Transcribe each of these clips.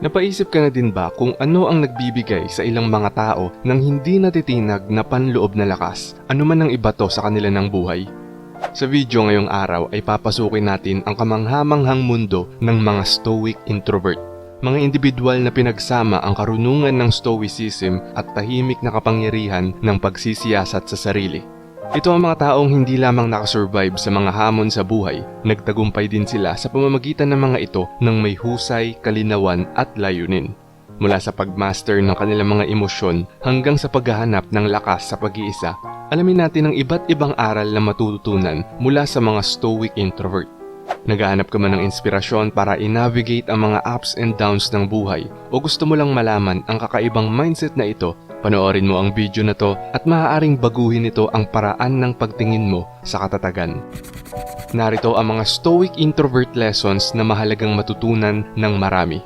Napaisip ka na din ba kung ano ang nagbibigay sa ilang mga tao ng hindi natitinag na panloob na lakas, ano man ang ibato sa kanila ng buhay? Sa video ngayong araw ay papasukin natin ang kamanghamanghang mundo ng mga stoic introvert. Mga individual na pinagsama ang karunungan ng stoicism at tahimik na kapangyarihan ng pagsisiyasat sa sarili. Ito ang mga taong hindi lamang nakasurvive sa mga hamon sa buhay, nagtagumpay din sila sa pamamagitan ng mga ito ng may husay, kalinawan at layunin. Mula sa pagmaster ng kanilang mga emosyon hanggang sa paghahanap ng lakas sa pag-iisa, alamin natin ang iba't ibang aral na matututunan mula sa mga stoic introvert. Naghahanap ka man ng inspirasyon para i-navigate ang mga ups and downs ng buhay o gusto mo lang malaman ang kakaibang mindset na ito, panoorin mo ang video na to at maaaring baguhin ito ang paraan ng pagtingin mo sa katatagan. Narito ang mga stoic introvert lessons na mahalagang matutunan ng marami.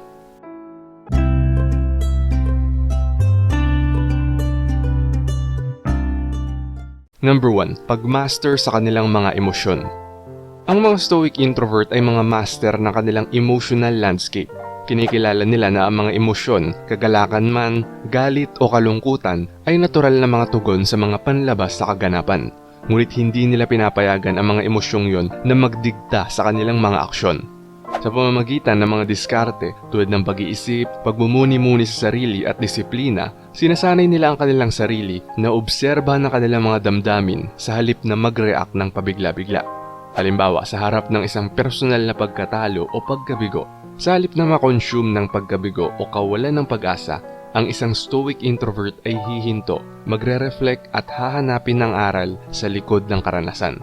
Number 1. Pagmaster sa kanilang mga emosyon. Ang mga stoic introvert ay mga master ng kanilang emotional landscape. Kinikilala nila na ang mga emosyon, kagalakan man, galit o kalungkutan ay natural na mga tugon sa mga panlabas sa kaganapan. Ngunit hindi nila pinapayagan ang mga emosyong yon na magdigta sa kanilang mga aksyon. Sa pamamagitan ng mga diskarte tulad ng pag-iisip, pagmumuni-muni sa sarili at disiplina, sinasanay nila ang kanilang sarili na obserba ng kanilang mga damdamin sa halip na mag-react ng pabigla-bigla. Halimbawa, sa harap ng isang personal na pagkatalo o pagkabigo, sa halip na makonsume ng pagkabigo o kawalan ng pag-asa, ang isang stoic introvert ay hihinto, magre-reflect at hahanapin ng aral sa likod ng karanasan.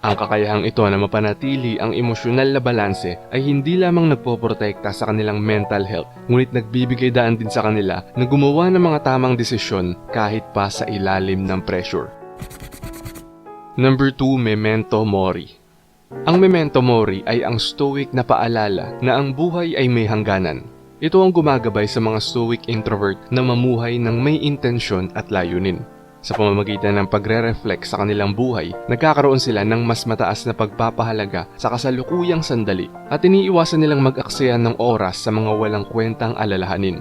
Ang kakayahang ito na mapanatili ang emosyonal na balanse ay hindi lamang nagpoprotekta sa kanilang mental health, ngunit nagbibigay daan din sa kanila na gumawa ng mga tamang desisyon kahit pa sa ilalim ng pressure. Number 2, Memento Mori. Ang Memento Mori ay ang stoic na paalala na ang buhay ay may hangganan. Ito ang gumagabay sa mga stoic introvert na mamuhay ng may intensyon at layunin. Sa pamamagitan ng pagre-reflect sa kanilang buhay, nagkakaroon sila ng mas mataas na pagpapahalaga sa kasalukuyang sandali at iniiwasan nilang mag-aksaya ng oras sa mga walang kwentang alalahanin.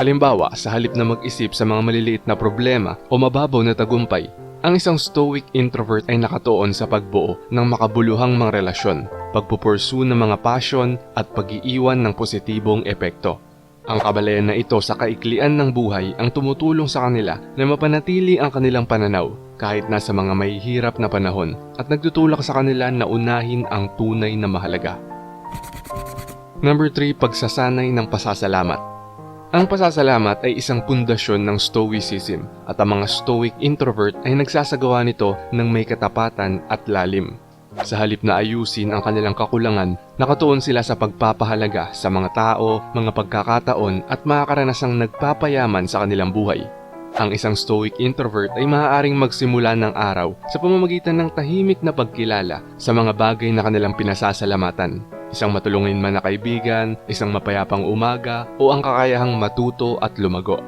Halimbawa, sa halip na mag-isip sa mga maliliit na problema o mababaw na tagumpay, ang isang stoic introvert ay nakatuon sa pagbuo ng makabuluhang mga relasyon, pagpupursu ng mga passion at pag-iiwan ng positibong epekto. Ang kabalayan na ito sa kaiklian ng buhay ang tumutulong sa kanila na mapanatili ang kanilang pananaw kahit nasa mga may hirap na panahon at nagtutulak sa kanila na unahin ang tunay na mahalaga. Number 3, pagsasanay ng pasasalamat. Ang pasasalamat ay isang pundasyon ng stoicism at ang mga stoic introvert ay nagsasagawa nito ng may katapatan at lalim. Sa halip na ayusin ang kanilang kakulangan, nakatuon sila sa pagpapahalaga sa mga tao, mga pagkakataon at mga karanasang nagpapayaman sa kanilang buhay. Ang isang stoic introvert ay maaaring magsimula ng araw sa pamamagitan ng tahimik na pagkilala sa mga bagay na kanilang pinasasalamatan. Isang matulungin man na kaibigan, isang mapayapang umaga, o ang kakayahang matuto at lumago.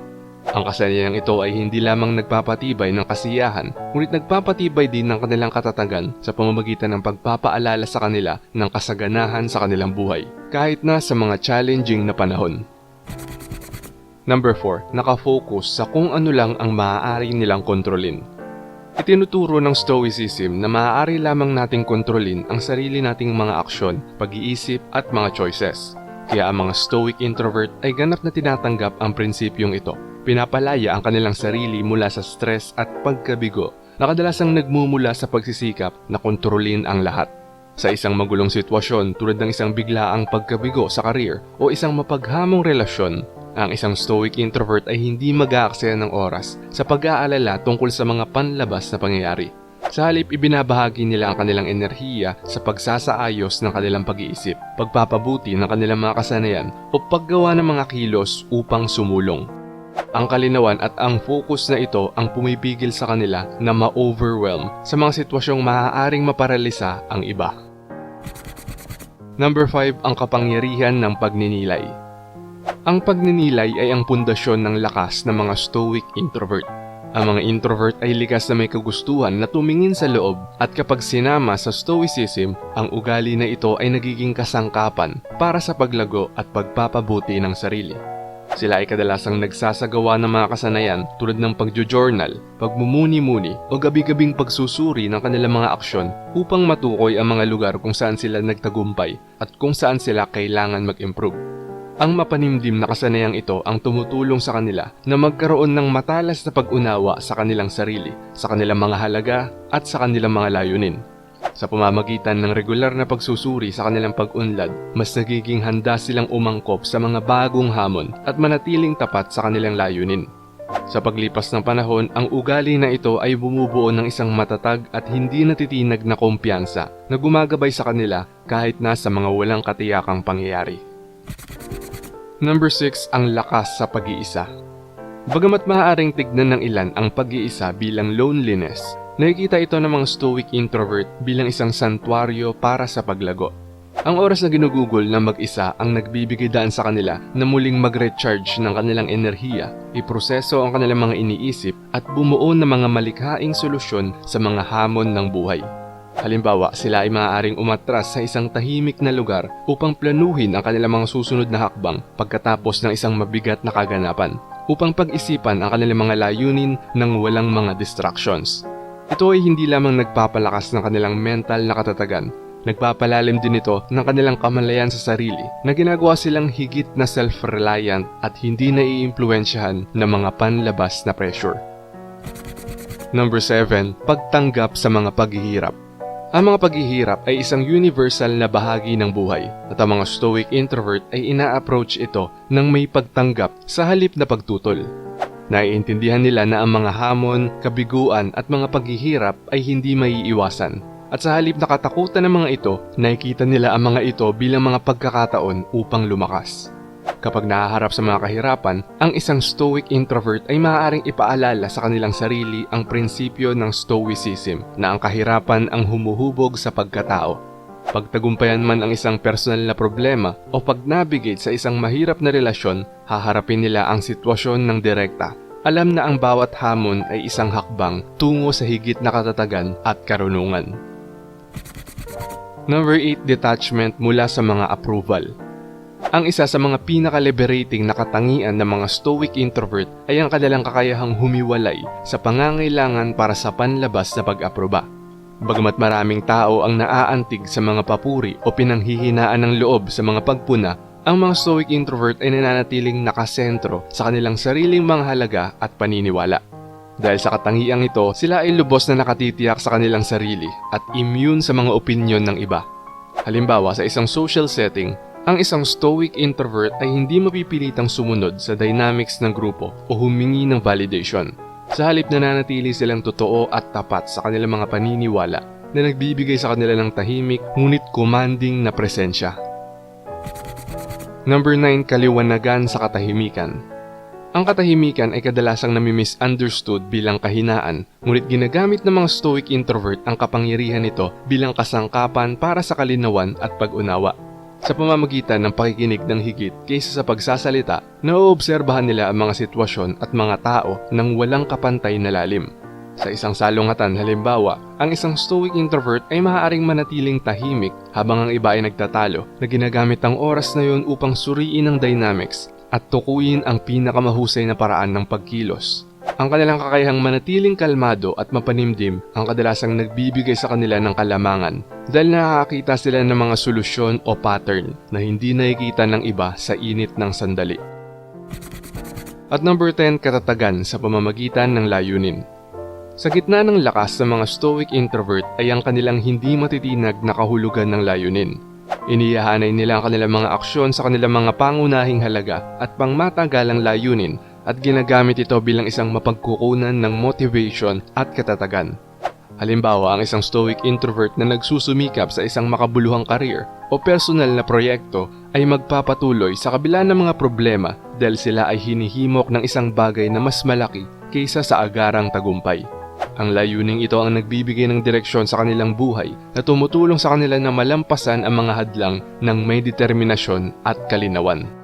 Ang kasanayang ito ay hindi lamang nagpapatibay ng kasiyahan, ngunit nagpapatibay din ng kanilang katatagan sa pamamagitan ng pagpapaalala sa kanila ng kasaganahan sa kanilang buhay, kahit na sa mga challenging na panahon. Number 4, nakafocus sa kung ano lang ang maaari nilang kontrolin. Itinuturo ng Stoicism na maaari lamang nating kontrolin ang sarili nating mga aksyon, pag-iisip at mga choices. Kaya ang mga Stoic introvert ay ganap na tinatanggap ang prinsipyong ito. Pinapalaya ang kanilang sarili mula sa stress at pagkabigo na kadalasang nagmumula sa pagsisikap na kontrolin ang lahat. Sa isang magulong sitwasyon tulad ng isang biglaang pagkabigo sa karir o isang mapaghamong relasyon, ang isang stoic introvert ay hindi mag-aaksaya ng oras sa pag-aalala tungkol sa mga panlabas na pangyayari. Sa halip, ibinabahagi nila ang kanilang enerhiya sa pagsasaayos ng kanilang pag-iisip, pagpapabuti ng kanilang mga kasanayan o paggawa ng mga kilos upang sumulong. Ang kalinawan at ang focus na ito ang pumipigil sa kanila na ma-overwhelm sa mga sitwasyong maaaring maparalisa ang iba. Number 5, ang kapangyarihan ng pagninilay. Ang pagninilay ay ang pundasyon ng lakas ng mga stoic introvert. Ang mga introvert ay likas na may kagustuhan na tumingin sa loob at kapag sinama sa stoicism, ang ugali na ito ay nagiging kasangkapan para sa paglago at pagpapabuti ng sarili. Sila ay kadalasang nagsasagawa ng mga kasanayan tulad ng pagjo-journal, pagmumuni-muni o gabi-gabing pagsusuri ng kanilang mga aksyon upang matukoy ang mga lugar kung saan sila nagtagumpay at kung saan sila kailangan mag-improve. Ang mapanimdim na kasanayang ito ang tumutulong sa kanila na magkaroon ng matalas na pag-unawa sa kanilang sarili, sa kanilang mga halaga at sa kanilang mga layunin. Sa pamamagitan ng regular na pagsusuri sa kanilang pag-unlad, mas nagiging handa silang umangkop sa mga bagong hamon at manatiling tapat sa kanilang layunin. Sa paglipas ng panahon, ang ugali na ito ay bumubuo ng isang matatag at hindi natitinag na kumpiyansa na gumagabay sa kanila kahit nasa mga walang katiyakang pangyayari. Number 6 ang lakas sa pag-iisa. Bagamat maaaring tignan ng ilan ang pag-iisa bilang loneliness, nakikita ito ng mga stoic introvert bilang isang santuario para sa paglago. Ang oras na ginugugol na mag-isa ang nagbibigay daan sa kanila na muling mag-recharge ng kanilang enerhiya, iproseso ang kanilang mga iniisip at bumuo ng mga malikhaing solusyon sa mga hamon ng buhay. Halimbawa, sila ay maaaring umatras sa isang tahimik na lugar upang planuhin ang kanilang mga susunod na hakbang pagkatapos ng isang mabigat na kaganapan, upang pag-isipan ang kanilang mga layunin ng walang mga distractions. Ito ay hindi lamang nagpapalakas ng kanilang mental na katatagan, nagpapalalim din ito ng kanilang kamalayan sa sarili na ginagawa silang higit na self-reliant at hindi naiimpluensyahan ng mga panlabas na pressure. Number 7. Pagtanggap sa mga paghihirap. Ang mga paghihirap ay isang universal na bahagi ng buhay at ang mga stoic introvert ay ina-approach ito ng may pagtanggap sa halip na pagtutol. Naiintindihan nila na ang mga hamon, kabiguan at mga paghihirap ay hindi maiiwasan. At sa halip na katakutan ng mga ito, nakikita nila ang mga ito bilang mga pagkakataon upang lumakas. Kapag nahaharap sa mga kahirapan, ang isang stoic introvert ay maaaring ipaalala sa kanilang sarili ang prinsipyo ng stoicism na ang kahirapan ang humuhubog sa pagkatao. Pagtagumpayan man ang isang personal na problema o pag-navigate sa isang mahirap na relasyon, haharapin nila ang sitwasyon ng direkta. Alam na ang bawat hamon ay isang hakbang tungo sa higit na katatagan at karunungan. Number 8, detachment mula sa mga approval. Ang isa sa mga pinaka-liberating na katangian ng mga stoic introvert ay ang kanilang kakayahang humiwalay sa pangangailangan para sa panlabas na pag-aproba. Bagamat maraming tao ang naaantig sa mga papuri o pinanghihinaan ng loob sa mga pagpuna, ang mga stoic introvert ay nananatiling nakasentro sa kanilang sariling mga halaga at paniniwala. Dahil sa katangiang ito, sila ay lubos na nakatitiyak sa kanilang sarili at immune sa mga opinyon ng iba. Halimbawa, sa isang social setting, ang isang stoic introvert ay hindi mapipilitang sumunod sa dynamics ng grupo o humingi ng validation. Sa halip nananatili silang totoo at tapat sa kanilang mga paniniwala na nagbibigay sa kanila ng tahimik ngunit commanding na presensya. Number 9. Kaliwanagan sa katahimikan. Ang katahimikan ay kadalasang nami-misunderstood bilang kahinaan, ngunit ginagamit ng mga stoic introvert ang kapangyarihan nito bilang kasangkapan para sa kalinawan at pag-unawa. Sa pamamagitan ng pakikinig ng higit kaysa sa pagsasalita, naoobserbahan nila ang mga sitwasyon at mga tao ng walang kapantay na lalim. Sa isang salungatan halimbawa, ang isang stoic introvert ay maaaring manatiling tahimik habang ang iba ay nagtatalo na ginagamit ang oras na yun upang suriin ang dynamics at tukuyin ang pinakamahusay na paraan ng pagkilos. Ang kanilang kakayahang manatiling kalmado at mapanimdim ang kadalasang nagbibigay sa kanila ng kalamangan dahil nakakakita sila ng mga solusyon o pattern na hindi nakikita ng iba sa init ng sandali. At number 10, katatagan sa pamamagitan ng layunin. Sa gitna ng lakas ng mga stoic introvert ay ang kanilang hindi matitinag na kahulugan ng layunin. Iniyahanay nila ang kanilang mga aksyon sa kanilang mga pangunahing halaga at pangmatagalang layunin at ginagamit ito bilang isang mapagkukunan ng motivation at katatagan. Halimbawa, ang isang stoic introvert na nagsusumikap sa isang makabuluhang karir o personal na proyekto ay magpapatuloy sa kabila ng mga problema dahil sila ay hinihimok ng isang bagay na mas malaki kaysa sa agarang tagumpay. Ang layuning ito ang nagbibigay ng direksyon sa kanilang buhay na tumutulong sa kanila na malampasan ang mga hadlang ng may determinasyon at kalinawan.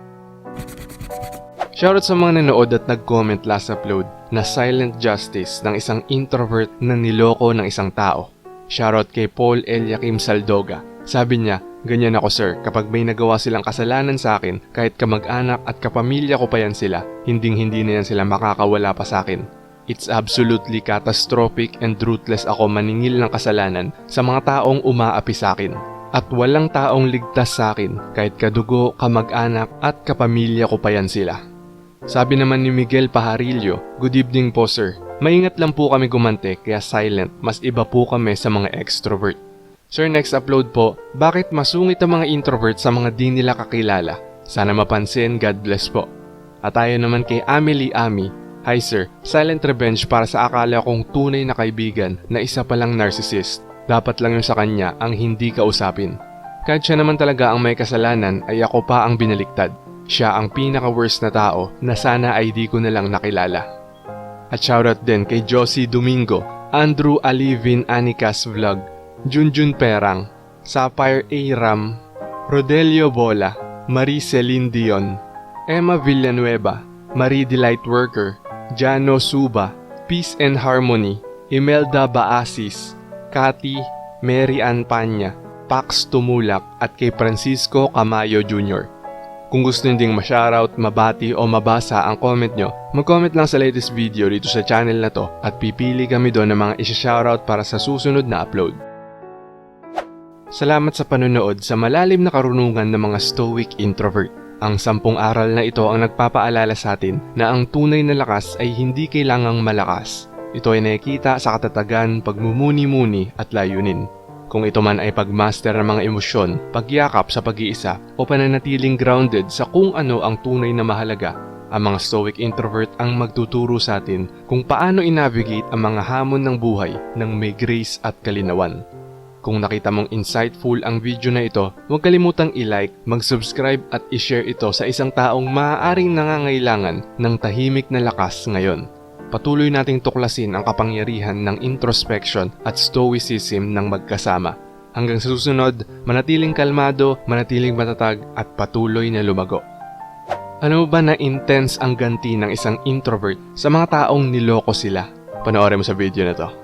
Shoutout sa mga nanood at nag-comment last upload na silent justice ng isang introvert na niloko ng isang tao. Shoutout kay Paul Eliakim Saldoga. Sabi niya, ganyan ako sir, kapag may nagawa silang kasalanan sa akin, kahit kamag-anak at kapamilya ko pa yan sila, hinding hindi na yan sila makakawala pa sa akin. It's absolutely catastrophic and ruthless ako maningil ng kasalanan sa mga taong umaapi sa akin. At walang taong ligtas sa akin kahit kadugo, kamag-anak at kapamilya ko pa yan sila. Sabi naman ni Miguel Pajarillo, Good evening po sir. Maingat lang po kami gumante kaya silent, mas iba po kami sa mga extrovert. Sir, next upload po, bakit masungit ang mga introvert sa mga di nila kakilala? Sana mapansin, God bless po. At tayo naman kay Amelie Ami, Hi sir, silent revenge para sa akala kong tunay na kaibigan na isa palang narcissist. Dapat lang yun sa kanya ang hindi kausapin. Kahit siya naman talaga ang may kasalanan ay ako pa ang binaliktad. Siya ang pinaka-worst na tao na sana ay di ko na lang nakilala. At shoutout din kay Josie Domingo, Andrew Alivin Anicas Vlog, Junjun Perang, Sapphire A. Ram, Rodelio Bola, Marie Celine Dion, Emma Villanueva, Marie Delight Worker, Jano Suba, Peace and Harmony, Imelda Baasis, Cathy, Mary Ann Panya, Pax Tumulak at kay Francisco Camayo Jr. Kung gusto nyo ding ma-shoutout, mabati o mabasa ang comment nyo, mag-comment lang sa latest video dito sa channel na to at pipili kami doon ng mga isa-shoutout para sa susunod na upload. Salamat sa panonood sa malalim na karunungan ng mga stoic introvert. Ang sampung aral na ito ang nagpapaalala sa atin na ang tunay na lakas ay hindi kailangang malakas. Ito ay nakikita sa katatagan, pagmumuni-muni at layunin. Kung ito man ay pagmaster ng mga emosyon, pagyakap sa pag-iisa o pananatiling grounded sa kung ano ang tunay na mahalaga, ang mga stoic introvert ang magtuturo sa atin kung paano i-navigate ang mga hamon ng buhay ng may grace at kalinawan. Kung nakita mong insightful ang video na ito, huwag kalimutang i-like, mag-subscribe at i-share ito sa isang taong maaaring nangangailangan ng tahimik na lakas ngayon. Patuloy nating tuklasin ang kapangyarihan ng introspection at stoicism ng magkasama. Hanggang sa susunod, manatiling kalmado, manatiling matatag at patuloy na lumago. Ano ba na intense ang ganti ng isang introvert sa mga taong niloko sila? Panoorin mo sa video na to.